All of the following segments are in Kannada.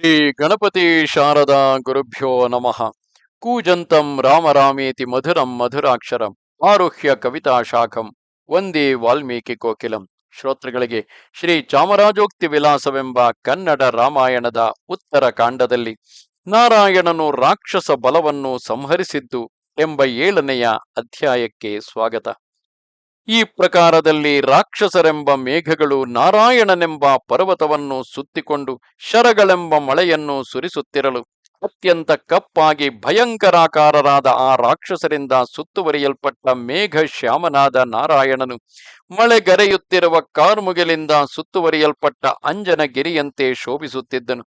ಶ್ರೀ ಗಣಪತಿ ಶಾರದಾ ಗುರುಭ್ಯೋ ನಮಃ. ಕೂಜಂತಂ ರಾಮರಾಮೇತಿ ಮಧುರಂ ಮಧುರಾಕ್ಷರಂ ಆರುಹ್ಯ ಕವಿತಾ ಶಾಖಂ ಒಂದೇ ವಾಲ್ಮೀಕಿ ಕೋಕಿಲಂ. ಶ್ರೋತೃಗಳಿಗೆ ಶ್ರೀ ಚಾಮರಾಜೋಕ್ತಿ ವಿಲಾಸವೆಂಬ ಕನ್ನಡ ರಾಮಾಯಣದ ಉತ್ತರ ಕಾಂಡದಲ್ಲಿ ನಾರಾಯಣನು ರಾಕ್ಷಸ ಬಲವನ್ನು ಸಂಹರಿಸಿದ್ದು ಎಂಬ ಏಳನೆಯ ಅಧ್ಯಾಯಕ್ಕೆ ಸ್ವಾಗತ. ಈ ಪ್ರಕಾರದಲ್ಲಿ ರಾಕ್ಷಸರೆಂಬ ಮೇಘಗಳು ನಾರಾಯಣನೆಂಬ ಪರ್ವತವನ್ನು ಸುತ್ತಿಕೊಂಡು ಶರಗಳೆಂಬ ಮಳೆಯನ್ನು ಸುರಿಸುತ್ತಿರಲು ಅತ್ಯಂತ ಕಪ್ಪಾಗಿ ಭಯಂಕರಾಕಾರರಾದ ಆ ರಾಕ್ಷಸರಿಂದ ಸುತ್ತುವರಿಯಲ್ಪಟ್ಟ ಮೇಘ ಶ್ಯಾಮನಾದ ನಾರಾಯಣನು ಮಳೆಗರೆಯುತ್ತಿರುವ ಕಾರ್ಮುಗಿಲಿಂದ ಸುತ್ತುವರಿಯಲ್ಪಟ್ಟ ಅಂಜನಗಿರಿಯಂತೆ ಶೋಭಿಸುತ್ತಿದ್ದನು.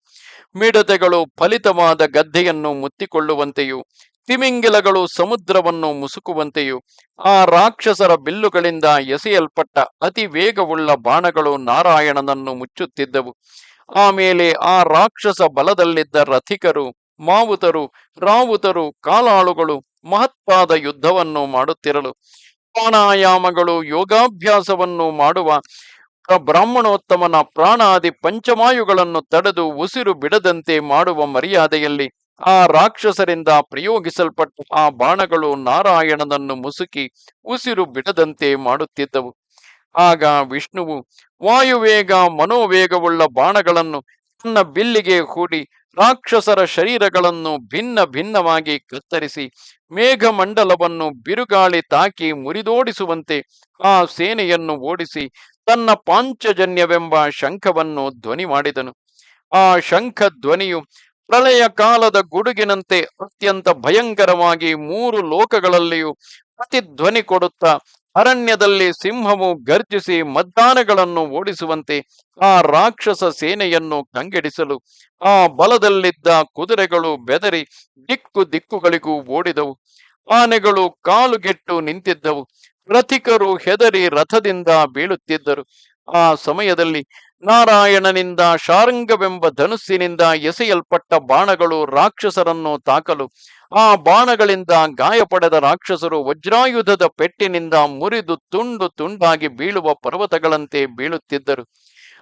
ಮಿಡತೆಗಳು ಫಲಿತವಾದ ಗದ್ದೆಯನ್ನು ಮುತ್ತಿಕೊಳ್ಳುವಂತೆಯೂ ತಿಮಿಂಗಿಲಗಳು ಸಮುದ್ರವನ್ನು ಮುಸುಕುವಂತೆಯೂ, ಆ ರಾಕ್ಷಸರ ಬಿಲ್ಲುಗಳಿಂದ ಎಸೆಯಲ್ಪಟ್ಟ ಅತಿ ವೇಗವುಳ್ಳ ಬಾಣಗಳು ನಾರಾಯಣನನ್ನು ಮುಚ್ಚುತ್ತಿದ್ದವು. ಆಮೇಲೆ ಆ ರಾಕ್ಷಸ ಬಲದಲ್ಲಿದ್ದ ರಥಿಕರು, ಮಾವುತರು, ರಾವುತರು, ಕಾಲಾಳುಗಳು ಮಹತ್ವಾದ ಯುದ್ಧವನ್ನು ಮಾಡುತ್ತಿರಲು, ಪ್ರಾಣಾಯಾಮಗಳು, ಯೋಗಾಭ್ಯಾಸವನ್ನು ಮಾಡುವ ಬ್ರಾಹ್ಮಣೋತ್ತಮನ ಪ್ರಾಣಾದಿ ಪಂಚಮಾಯುಗಳನ್ನು ತಡೆದು ಉಸಿರು ಬಿಡದಂತೆ ಮಾಡುವ ಮರ್ಯಾದೆಯಲ್ಲಿ ಆ ರಾಕ್ಷಸರಿಂದ ಪ್ರಯೋಗಿಸಲ್ಪಟ್ಟ ಆ ಬಾಣಗಳು ನಾರಾಯಣನನ್ನು ಮುಸುಕಿ ಉಸಿರು ಬಿಡದಂತೆ ಮಾಡುತ್ತಿದ್ದವು. ಆಗ ವಿಷ್ಣುವು ವಾಯುವೇಗ, ಮನೋವೇಗವುಳ್ಳ ಬಾಣಗಳನ್ನು ತನ್ನ ಬಿಲ್ಲಿಗೆ ಹೂಡಿ ರಾಕ್ಷಸರ ಶರೀರಗಳನ್ನು ಭಿನ್ನ ಭಿನ್ನವಾಗಿ ಕತ್ತರಿಸಿ ಮೇಘಮಂಡಲವನ್ನು ಬಿರುಗಾಳಿ ತಾಕಿ ಮುರಿದೋಡಿಸುವಂತೆ ಆ ಸೇನೆಯನ್ನು ಓಡಿಸಿ ತನ್ನ ಪಾಂಚಜನ್ಯವೆಂಬ ಶಂಖವನ್ನು ಧ್ವನಿ ಮಾಡಿದನು ಆ ಶಂಖ ಧ್ವನಿಯು ಪ್ರಳಯ ಕಾಲದ ಗುಡುಗಿನಂತೆ ಅತ್ಯಂತ ಭಯಂಕರವಾಗಿ ಮೂರು ಲೋಕಗಳಲ್ಲಿಯೂ ಪ್ರತಿಧ್ವನಿ ಕೊಡುತ್ತಾ ಅರಣ್ಯದಲ್ಲಿ ಸಿಂಹವು ಗರ್ಜಿಸಿ ಮದ್ದಾನಗಳನ್ನು ಓಡಿಸುವಂತೆ ಆ ರಾಕ್ಷಸ ಸೇನೆಯನ್ನು ಕಂಗೆಡಿಸಲು ಆ ಬಲದಲ್ಲಿದ್ದ ಕುದುರೆಗಳು ಬೆದರಿ ದಿಕ್ಕು ದಿಕ್ಕುಗಳಿಗೂ ಓಡಿದವು. ಆನೆಗಳು ಕಾಲುಗೆಟ್ಟು ನಿಂತಿದ್ದವು. ರಥಿಕರು ಹೆದರಿ ರಥದಿಂದ ಬೀಳುತ್ತಿದ್ದರು. ಆ ಸಮಯದಲ್ಲಿ ನಾರಾಯಣನಿಂದ ಶಾರಂಗವೆಂಬ ಧನುಸ್ಸಿನಿಂದ ಎಸೆಯಲ್ಪಟ್ಟ ಬಾಣಗಳು ರಾಕ್ಷಸರನ್ನು ತಾಕಲು, ಆ ಬಾಣಗಳಿಂದ ಗಾಯಪಡೆದ ರಾಕ್ಷಸರು ವಜ್ರಾಯುಧದ ಪೆಟ್ಟಿನಿಂದ ಮುರಿದು ತುಂಡು ತುಂಡಾಗಿ ಬೀಳುವ ಪರ್ವತಗಳಂತೆ ಬೀಳುತ್ತಿದ್ದರು.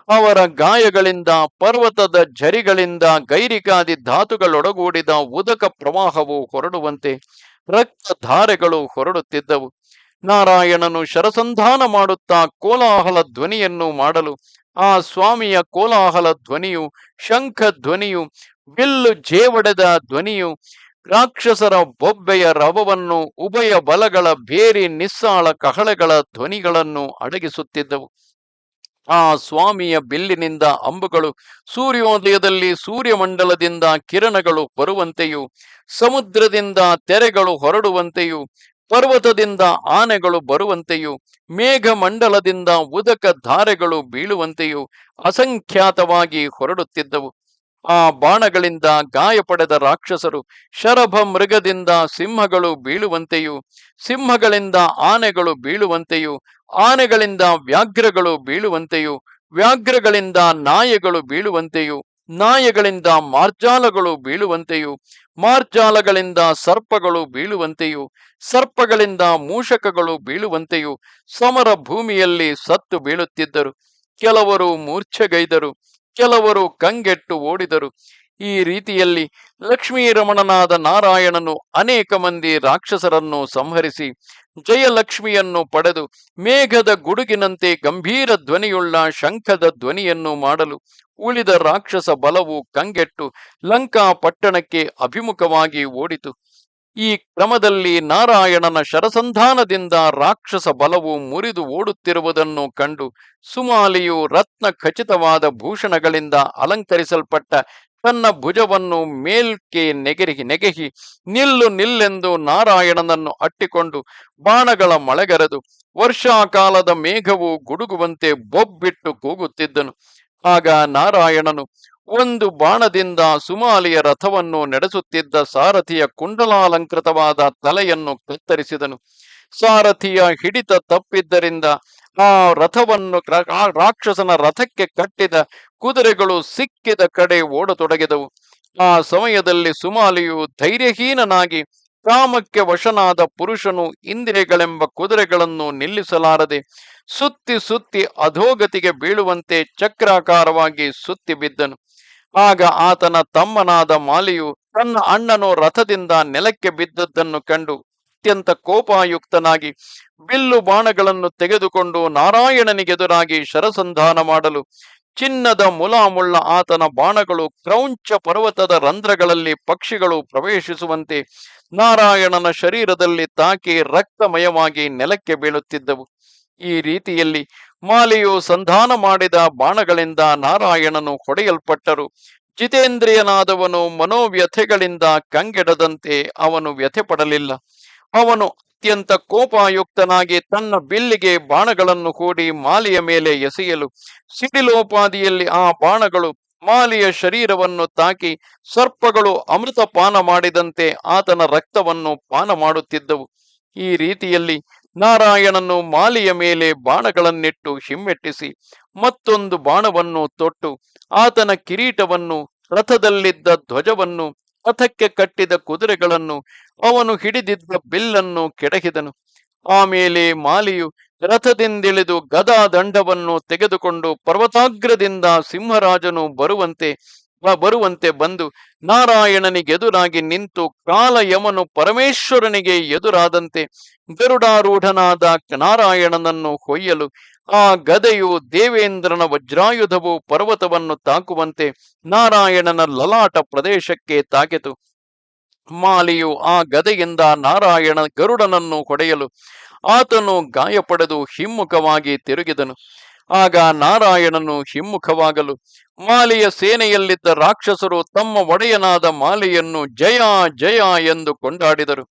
ಅವರ ಗಾಯಗಳಿಂದ, ಪರ್ವತದ ಝರಿಗಳಿಂದ ಗೈರಿಕಾದಿ ಧಾತುಗಳೊಡಗೂಡಿದ ಉದಕ ಪ್ರವಾಹವು ಹೊರಡುವಂತೆ ರಕ್ತಧಾರೆಗಳು ಹೊರಡುತ್ತಿದ್ದವು. ನಾರಾಯಣನು ಶರಸಂಧಾನ ಮಾಡುತ್ತಾ ಕೋಲಾಹಲ ಧ್ವನಿಯನ್ನು ಮಾಡಲು, ಆ ಸ್ವಾಮಿಯ ಕೋಲಾಹಲ ಧ್ವನಿಯು, ಶಂಖ ಧ್ವನಿಯು ಬಿಲ್ಲು ಜೇವಡೆದ ಧ್ವನಿಯು, ರಾಕ್ಷಸರ ಬೊಬ್ಬೆಯ ರವವನ್ನು ಉಭಯ ಬಲಗಳ ಬೇರಿ ನಿಸ್ಸಾಳ ಕಹಳೆಗಳ ಧ್ವನಿಗಳನ್ನು ಅಡಗಿಸುತ್ತಿದ್ದವು. ಆ ಸ್ವಾಮಿಯ ಬಿಲ್ಲಿನಿಂದ ಅಂಬುಗಳು ಸೂರ್ಯೋದಯದಲ್ಲಿ ಸೂರ್ಯಮಂಡಲದಿಂದ ಕಿರಣಗಳು ಬರುವಂತೆಯೂ, ಸಮುದ್ರದಿಂದ ತೆರೆಗಳು ಹೊರಡುವಂತೆಯೂ ಪರ್ವತದಿಂದ ಆನೆಗಳು ಬರುವಂತೆಯೂ, ಮೇಘಮಂಡಲದಿಂದ ಉದಕ ಧಾರೆಗಳು ಬೀಳುವಂತೆಯೂ ಅಸಂಖ್ಯಾತವಾಗಿ ಹೊರಡುತ್ತಿದ್ದವು. ಆ ಬಾಣಗಳಿಂದ ಗಾಯಪಡೆದ ರಾಕ್ಷಸರು ಶರಭ ಮೃಗದಿಂದ ಸಿಂಹಗಳು ಬೀಳುವಂತೆಯೂ, ಸಿಂಹಗಳಿಂದ ಆನೆಗಳು ಬೀಳುವಂತೆಯೂ, ಆನೆಗಳಿಂದ ವ್ಯಾಘ್ರಗಳು ಬೀಳುವಂತೆಯೂ, ವ್ಯಾಘ್ರಗಳಿಂದ ನಾಯಗಳು ಬೀಳುವಂತೆಯೂ ನಾಯಗಳಿಂದ ಮಾರ್ಜಾಲಗಳು ಬೀಳುವಂತೆಯೂ, ಮಾರ್ಜಾಲಗಳಿಂದ ಸರ್ಪಗಳು ಬೀಳುವಂತೆಯೂ, ಸರ್ಪಗಳಿಂದ ಮೂಷಕಗಳು ಬೀಳುವಂತೆಯೂ ಸಮರ ಭೂಮಿಯಲ್ಲಿ ಸತ್ತು ಬೀಳುತ್ತಿದ್ದರು. ಕೆಲವರು ಮೂರ್ಛೆಗೈದರು, ಕೆಲವರು ಕಂಗೆಟ್ಟು ಓಡಿದರು. ಈ ರೀತಿಯಲ್ಲಿ ಲಕ್ಷ್ಮೀರಮಣನಾದ ನಾರಾಯಣನು ಅನೇಕ ಮಂದಿ ರಾಕ್ಷಸರನ್ನು ಸಂಹರಿಸಿ ಜಯಲಕ್ಷ್ಮಿಯನ್ನು ಪಡೆದು ಮೇಘದ ಗುಡುಗಿನಂತೆ ಗಂಭೀರ ಧ್ವನಿಯುಳ್ಳ ಶಂಖದ ಧ್ವನಿಯನ್ನು ಮಾಡಲು ಉಳಿದ ರಾಕ್ಷಸ ಬಲವು ಕಂಗೆಟ್ಟು ಲಂಕಾ ಪಟ್ಟಣಕ್ಕೆ ಅಭಿಮುಖವಾಗಿ ಓಡಿತು. ಈ ಕ್ರಮದಲ್ಲಿ ನಾರಾಯಣನ ಶರಸಂಧಾನದಿಂದ ರಾಕ್ಷಸ ಬಲವು ಮುರಿದು ಓಡುತ್ತಿರುವುದನ್ನು ಕಂಡು ಸುಮಾಲಿಯು ರತ್ನ ಖಚಿತವಾದ ಭೂಷಣಗಳಿಂದ ಅಲಂಕರಿಸಲ್ಪಟ್ಟ ತನ್ನ ಭುಜವನ್ನು ಮೇಲ್ಕೆ ನೆಗೆರಿಗಿ ನೆಗೆಹಿ, ನಿಲ್ಲು ನಿಲ್ಲೆಂದು ನಾರಾಯಣನನ್ನು ಅಟ್ಟಿಕೊಂಡು ಬಾಣಗಳ ಮಳೆಗರೆದು ವರ್ಷಾಕಾಲದ ಮೇಘವು ಗುಡುಗುವಂತೆ ಬೊಬ್ಬಿಟ್ಟು ಕೂಗುತ್ತಿದ್ದನು. ಆಗ ನಾರಾಯಣನು ಒಂದು ಬಾಣದಿಂದ ಸುಮಾಲಿಯ ರಥವನ್ನು ನಡೆಸುತ್ತಿದ್ದ ಸಾರಥಿಯ ಕುಂಡಲಾಲಂಕೃತವಾದ ತಲೆಯನ್ನು ಕತ್ತರಿಸಿದನು. ಸಾರಥಿಯ ಹಿಡಿತ ತಪ್ಪಿದ್ದರಿಂದ ಆ ರಥವನ್ನು ರಾಕ್ಷಸನ ರಥಕ್ಕೆ ಕಟ್ಟಿದ ಕುದುರೆಗಳು ಸಿಕ್ಕಿದ ಕಡೆ ಓಡತೊಡಗಿದವು. ಆ ಸಮಯದಲ್ಲಿ ಸುಮಾಲಿಯು ಧೈರ್ಯಹೀನನಾಗಿ ಕಾಮಕ್ಕೆ ವಶನಾದ ಪುರುಷನು ಇಂದಿರೆಗಳೆಂಬ ಕುದುರೆಗಳನ್ನು ನಿಲ್ಲಿಸಲಾರದೆ ಸುತ್ತಿ ಸುತ್ತಿ ಅಧೋಗತಿಗೆ ಬೀಳುವಂತೆ ಚಕ್ರಾಕಾರವಾಗಿ ಸುತ್ತಿ ಬಿದ್ದನು. ಆಗ ಆತನ ತಮ್ಮನಾದ ಮಾಲಿಯು ತನ್ನ ಅಣ್ಣನು ರಥದಿಂದ ನೆಲಕ್ಕೆ ಬಿದ್ದದ್ದನ್ನು ಕಂಡು ಅತ್ಯಂತ ಕೋಪಾಯುಕ್ತನಾಗಿ ಬಿಲ್ಲು ಬಾಣಗಳನ್ನು ತೆಗೆದುಕೊಂಡು ನಾರಾಯಣನಿಗೆದುರಾಗಿ ಶರಸಂಧಾನ ಮಾಡಲು ಚಿನ್ನದ ಮುಲಾಮುಳ್ಳ ಆತನ ಬಾಣಗಳು ಕ್ರೌಂಚ ಪರ್ವತದ ರಂಧ್ರಗಳಲ್ಲಿ ಪಕ್ಷಿಗಳು ಪ್ರವೇಶಿಸುವಂತೆ ನಾರಾಯಣನ ಶರೀರದಲ್ಲಿ ತಾಕಿ ರಕ್ತಮಯವಾಗಿ ನೆಲಕ್ಕೆ ಬೀಳುತ್ತಿದ್ದವು. ಈ ರೀತಿಯಲ್ಲಿ ಮಾಲೆಯು ಸಂಧಾನ ಮಾಡಿದ ಬಾಣಗಳಿಂದ ನಾರಾಯಣನು ಹೊಡೆಯಲ್ಪಟ್ಟರು. ಜಿತೇಂದ್ರಿಯನಾದವನು ಮನೋವ್ಯಥೆಗಳಿಂದ ಕಂಗೆಡದಂತೆ ಅವನು ವ್ಯಥೆ ಪಡಲಿಲ್ಲ ಅವನು ಅತ್ಯಂತ ಕೋಪಾಯುಕ್ತನಾಗಿ ತನ್ನ ಬಿಲ್ಲಿಗೆ ಬಾಣಗಳನ್ನು ಕೂಡಿ ಮಾಲಿಯ ಮೇಲೆ ಎಸೆಯಲು ಸಿಡಿಲೋಪಾದಿಯಲ್ಲಿ ಆ ಬಾಣಗಳು ಮಾಲಿಯ ಶರೀರವನ್ನು ತಾಕಿ ಸರ್ಪಗಳು ಅಮೃತ ಪಾನ ಮಾಡಿದಂತೆ ಆತನ ರಕ್ತವನ್ನು ಪಾನ ಮಾಡುತ್ತಿದ್ದವು. ಈ ರೀತಿಯಲ್ಲಿ ನಾರಾಯಣನು ಮಾಲಿಯ ಮೇಲೆ ಬಾಣಗಳನ್ನಿಟ್ಟು ಹಿಮ್ಮೆಟ್ಟಿಸಿ ಮತ್ತೊಂದು ಬಾಣವನ್ನು ತೊಟ್ಟು ಆತನ ಕಿರೀಟವನ್ನು ರಥದಲ್ಲಿದ್ದ ಧ್ವಜವನ್ನು ರಥಕ್ಕೆ ಕಟ್ಟಿದ ಕುದುರೆಗಳನ್ನು ಅವನು ಹಿಡಿದಿದ್ದ ಬಿಲ್ಲನ್ನು ಕೆಡಹಿದನು. ಆಮೇಲೆ ಮಾಲಿಯು ರಥದಿಂದಿಳಿದು ಗದಾ ದಂಡವನ್ನು ತೆಗೆದುಕೊಂಡು ಪರ್ವತಾಗ್ರದಿಂದ ಸಿಂಹರಾಜನು ಬರುವಂತೆ ಬರುವಂತೆ ಬಂದು ನಾರಾಯಣನಿಗೆದುರಾಗಿ ನಿಂತು ಕಾಲಯಮನು ಪರಮೇಶ್ವರನಿಗೆ ಎದುರಾದಂತೆ ಗರುಡಾರೂಢನಾದ ನಾರಾಯಣನನ್ನು ಹೊಯ್ಯಲು ಆ ಗದೆಯು ದೇವೇಂದ್ರನ ವಜ್ರಾಯುಧವು ಪರ್ವತವನ್ನು ತಾಕುವಂತೆ ನಾರಾಯಣನ ಲಲಾಟ ಪ್ರದೇಶಕ್ಕೆ ತಾಕಿತು. ಮಾಲಿಯು ಆ ಗದೆಯಿಂದ ನಾರಾಯಣ ಗರುಡನನ್ನು ಹೊಡೆಯಲು ಆತನು ಗಾಯಪಡೆದು ಹಿಮ್ಮುಖವಾಗಿ ತಿರುಗಿದನು. ಆಗ ನಾರಾಯಣನು ಹಿಮ್ಮುಖವಾಗಲು ಮಾಲಿಯ ಸೇನೆಯಲ್ಲಿದ್ದ ರಾಕ್ಷಸರು ತಮ್ಮ ಒಡೆಯನಾದ ಮಾಲಿಯನ್ನು ಜಯ ಜಯ ಎಂದು ಕೊಂಡಾಡಿದರು.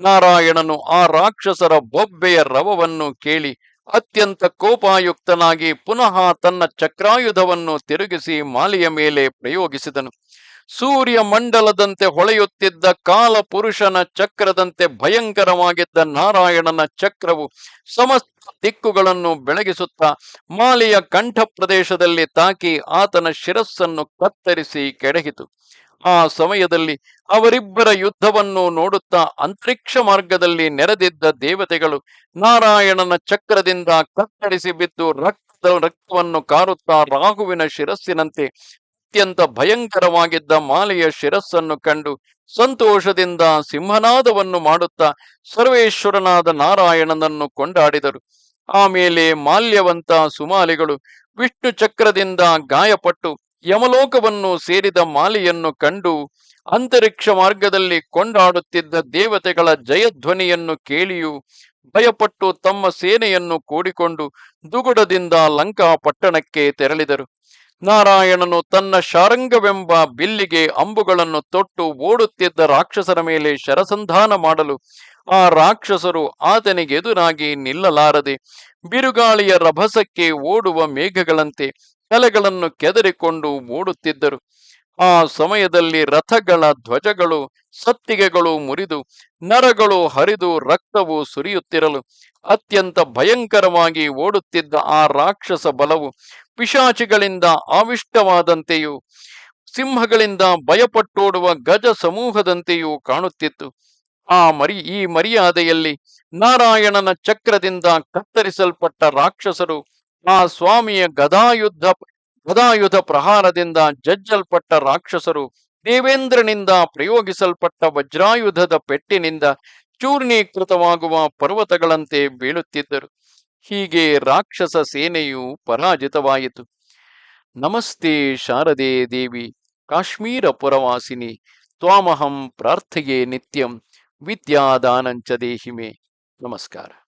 ನಾರಾಯಣನು ಆ ರಾಕ್ಷಸರ ಬೊಬ್ಬೆಯ ರವವನ್ನು ಕೇಳಿ ಅತ್ಯಂತ ಕೋಪಾಯುಕ್ತನಾಗಿ ಪುನಃ ತನ್ನ ಚಕ್ರಾಯುಧವನ್ನು ತಿರುಗಿಸಿ ಮಾಲೆಯ ಮೇಲೆ ಪ್ರಯೋಗಿಸಿದನು. ಸೂರ್ಯ ಮಂಡಲದಂತೆ ಹೊಳೆಯುತ್ತಿದ್ದ ಕಾಲ ಪುರುಷನ ಚಕ್ರದಂತೆ ಭಯಂಕರವಾಗಿದ್ದ ನಾರಾಯಣನ ಚಕ್ರವು ಸಮಸ್ತ ದಿಕ್ಕುಗಳನ್ನು ಬೆಳಗಿಸುತ್ತಾ ಮಾಲೆಯ ಕಂಠ ಪ್ರದೇಶದಲ್ಲಿ ತಾಕಿ ಆತನ ಶಿರಸ್ಸನ್ನು ಕತ್ತರಿಸಿ ಕೆಡಹಿತು. ಆ ಸಮಯದಲ್ಲಿ ಅವರಿಬ್ಬರ ಯುದ್ಧವನ್ನು ನೋಡುತ್ತಾ ಅಂತರಿಕ್ಷ ಮಾರ್ಗದಲ್ಲಿ ನೆರೆದಿದ್ದ ದೇವತೆಗಳು ನಾರಾಯಣನ ಚಕ್ರದಿಂದ ಕತ್ತರಿಸಿ ಬಿದ್ದು ರಕ್ತ ರಕ್ತವನ್ನು ಕಾರುತ್ತಾ ರಾಹುವಿನ ಶಿರಸ್ಸಿನಂತೆ ಅತ್ಯಂತ ಭಯಂಕರವಾಗಿದ್ದ ಮಾಲೆಯ ಶಿರಸ್ಸನ್ನು ಕಂಡು ಸಂತೋಷದಿಂದ ಸಿಂಹನಾದವನ್ನು ಮಾಡುತ್ತಾ ಸರ್ವೇಶ್ವರನಾದ ನಾರಾಯಣನನ್ನು ಕೊಂಡಾಡಿದರು. ಆಮೇಲೆ ಮಾಲ್ಯವಂತ ಸುಮಾಲಿಗಳು ವಿಷ್ಣು ಚಕ್ರದಿಂದ ಗಾಯಪಟ್ಟು ಯಮಲೋಕವನ್ನು ಸೇರಿದ ಮಾಲಿಯನ್ನು ಕಂಡು ಅಂತರಿಕ್ಷ ಮಾರ್ಗದಲ್ಲಿ ಕೊಂಡಾಡುತ್ತಿದ್ದ ದೇವತೆಗಳ ಜಯಧ್ವನಿಯನ್ನು ಕೇಳಿಯೂ ಭಯಪಟ್ಟು ತಮ್ಮ ಸೇನೆಯನ್ನು ಕೂಡಿಕೊಂಡು ದುಗುಡದಿಂದ ಲಂಕಾ ಪಟ್ಟಣಕ್ಕೆ ತೆರಳಿದರು. ನಾರಾಯಣನು ತನ್ನ ಶಾರಂಗವೆಂಬ ಬಿಲ್ಲಿಗೆ ಅಂಬುಗಳನ್ನು ತೊಟ್ಟು ಓಡುತ್ತಿದ್ದ ರಾಕ್ಷಸರ ಮೇಲೆ ಶರಸಂಧಾನ ಮಾಡಲು ಆ ರಾಕ್ಷಸರು ಆತನಿಗೆ ಎದುರಾಗಿ ನಿಲ್ಲಲಾರದೆ ಬಿರುಗಾಳಿಯ ರಭಸಕ್ಕೆ ಓಡುವ ಮೇಘಗಳಂತೆ ತಲೆಗಳನ್ನು ಕೆದರಿಕೊಂಡು ಓಡುತ್ತಿದ್ದರು ಆ ಸಮಯದಲ್ಲಿ ರಥಗಳ ಧ್ವಜಗಳು, ಸತ್ತಿಗೆಗಳು ಮುರಿದು, ನರಗಳು ಹರಿದು ರಕ್ತವು ಸುರಿಯುತ್ತಿರಲು, ಅತ್ಯಂತ ಭಯಂಕರವಾಗಿ ಓಡುತ್ತಿದ್ದ ಆ ರಾಕ್ಷಸ ಬಲವು ಪಿಶಾಚಿಗಳಿಂದ ಆವಿಷ್ಟವಾದಂತೆಯೂ, ಸಿಂಹಗಳಿಂದ ಭಯಪಟ್ಟೋಡುವ ಗಜ ಸಮೂಹದಂತೆಯೂ ಕಾಣುತ್ತಿತ್ತು. ಆ ಮರಿ, ಈ ಮರ್ಯಾದೆಯಲ್ಲಿ ನಾರಾಯಣನ ಚಕ್ರದಿಂದ ಕತ್ತರಿಸಲ್ಪಟ್ಟ ರಾಕ್ಷಸರು ಆ ಸ್ವಾಮಿಯ ಗದಾಯುದ್ಧ, ಗದಾಯುಧ ಪ್ರಹಾರದಿಂದ ಜಜ್ಜಲ್ಪಟ್ಟ ರಾಕ್ಷಸರು ದೇವೇಂದ್ರನಿಂದ ಪ್ರಯೋಗಿಸಲ್ಪಟ್ಟ ವಜ್ರಾಯುಧದ ಪೆಟ್ಟಿನಿಂದ ಚೂರ್ಣೀಕೃತವಾಗುವ ಪರ್ವತಗಳಂತೆ ಬೀಳುತ್ತಿದ್ದರು. ಹೀಗೆ ರಾಕ್ಷಸ ಸೇನೆಯು ಪರಾಜಿತವಾಯಿತು. ನಮಸ್ತೆ ಶಾರದೆ ದೇವಿ, ಕಾಶ್ಮೀರ ಪುರವಾಸಿನಿ, ತ್ವಾಮಹಂ ಪ್ರಾರ್ಥೆಯೇ ನಿತ್ಯಂ, ವಿದ್ಯಾದಾನಂಚ ದೇಹಿಮೆ. ನಮಸ್ಕಾರ.